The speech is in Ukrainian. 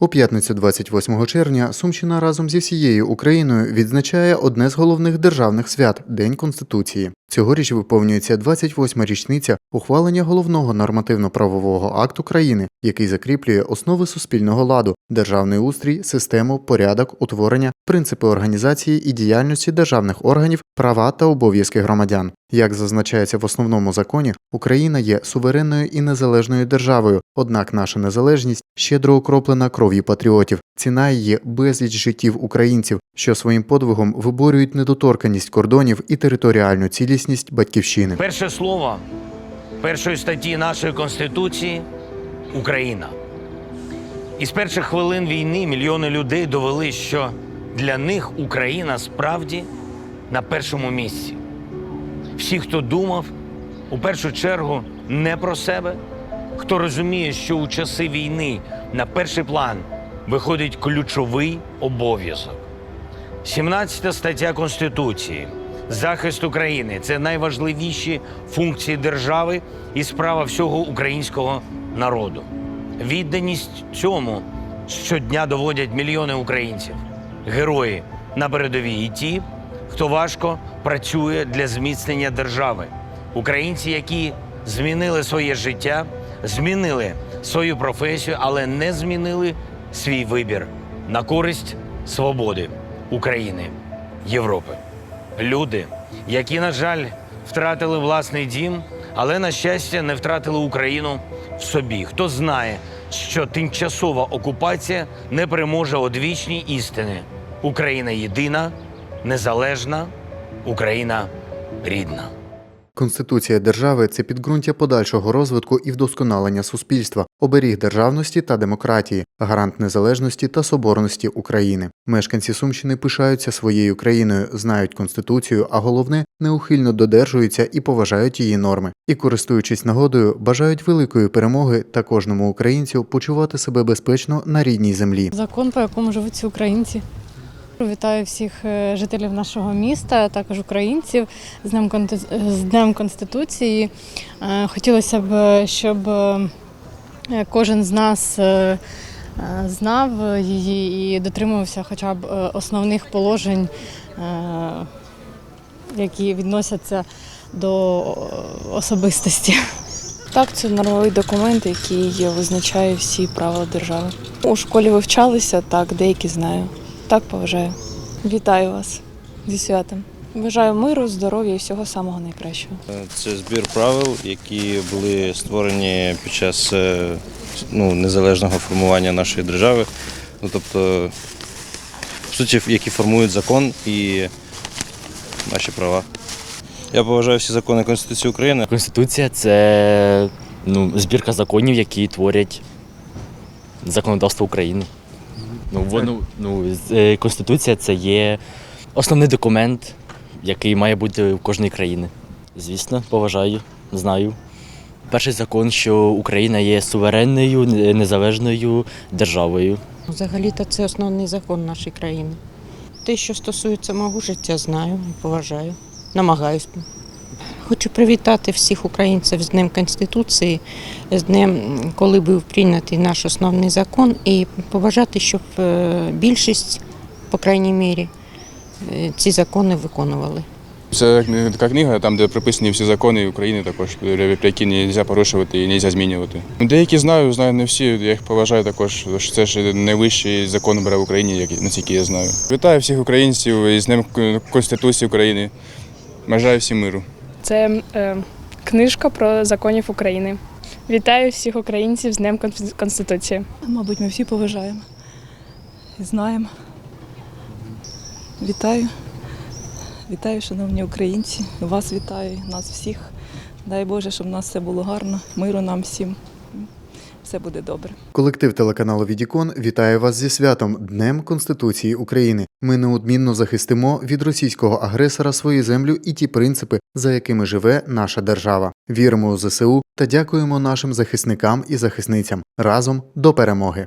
У п'ятницю 28 червня Сумщина разом зі всією Україною відзначає одне з головних державних свят День Конституції. Цьогоріч виповнюється 28-ма річниця ухвалення головного нормативно-правового акту країни, який закріплює основи суспільного ладу, державний устрій, систему, порядок, утворення, принципи організації і діяльності державних органів, права та обов'язки громадян. Як зазначається в основному законі, Україна є суверенною і незалежною державою, однак наша незалежність щедро окроплена кров'ю патріотів. Ціна її безліч життів українців, що своїм подвигом виборюють недоторканність кордонів і територіальну цілісність батьківщини. Перше слово першої статті нашої Конституції Україна. Із перших хвилин війни мільйони людей довели, що для них Україна справді на першому місці. Всі, хто думав у першу чергу не про себе, хто розуміє, що у часи війни на перший план виходить ключовий обов'язок. 17 стаття Конституції. Захист України це найважливіші функції держави і справа всього українського народу. Відданість цьому щодня доводять мільйони українців, герої на передовій і ті, хто важко працює для зміцнення держави. Українці, які змінили своє життя, змінили свою професію, але не змінили свій вибір на користь свободи України, Європи. Люди, які, на жаль, втратили власний дім, але, на щастя, не втратили Україну в собі. Хто знає, що тимчасова окупація не переможе одвічні істини. Україна єдина, незалежна, Україна рідна. Конституція держави це підґрунтя подальшого розвитку і вдосконалення суспільства, оберіг державності та демократії, гарант незалежності та соборності України. Мешканці Сумщини пишаються своєю країною, знають конституцію, а головне неухильно додержуються і поважають її норми. І, користуючись нагодою, бажають великої перемоги та кожному українцю почувати себе безпечно на рідній землі. Закон, по якому живуть всі українці. Вітаю всіх е, жителів нашого міста, а також українців з Днем, з Днем Конституції. Е, Хотілося б, щоб е, кожен з нас знав її і дотримувався хоча б основних положень, які відносяться до особистості. Так, це нормовий документ, який визначає всі правила держави. У школі вивчалися, так, деякі знаю. Так поважаю. Вітаю вас зі святом. Бажаю миру, здоров'я і всього самого найкращого. Це збір правил, які були створені під час е, ну, незалежного формування нашої держави. Ну, тобто, в суті, які формують закон і наші права. Я поважаю всі закони Конституції України. Конституція це ну, збірка законів, які творять законодавство України. Ну, воно, ну, з- е, Конституція це є основний документ, який має бути в кожної країни. Звісно, поважаю, знаю. Перший закон, що Україна є суверенною, не- незалежною державою. Взагалі-то це основний закон нашої країни. Те, що стосується мого життя, знаю і поважаю. Намагаюсь. Хочу привітати всіх українців з Днем Конституції, з днем, коли був прийнятий наш основний закон, і побажати, щоб е, більшість, по крайній мірі, е, ці закони виконували. Це така книга, там, де прописані всі закони України, також які не можна порушувати і не можна змінювати. Деякі знаю, знаю не всі. Я їх поважаю також. що Це ж найвищий закон в Україні, наскільки я знаю. Вітаю всіх українців із Днем Конституції України. Бажаю всім миру. Це е, книжка про законів України. Вітаю всіх українців з Днем Конституції. Мабуть, ми всі поважаємо і знаємо. Вітаю. Вітаю, шановні українці. Вас вітаю, нас всіх. Дай Боже, щоб у нас все було гарно, миру нам всім. Все буде добре. Колектив телеканалу Відікон вітає вас зі святом Днем Конституції України. Ми неодмінно захистимо від російського агресора свою землю і ті принципи, за якими живе наша держава. Віримо у ЗСУ та дякуємо нашим захисникам і захисницям разом до перемоги.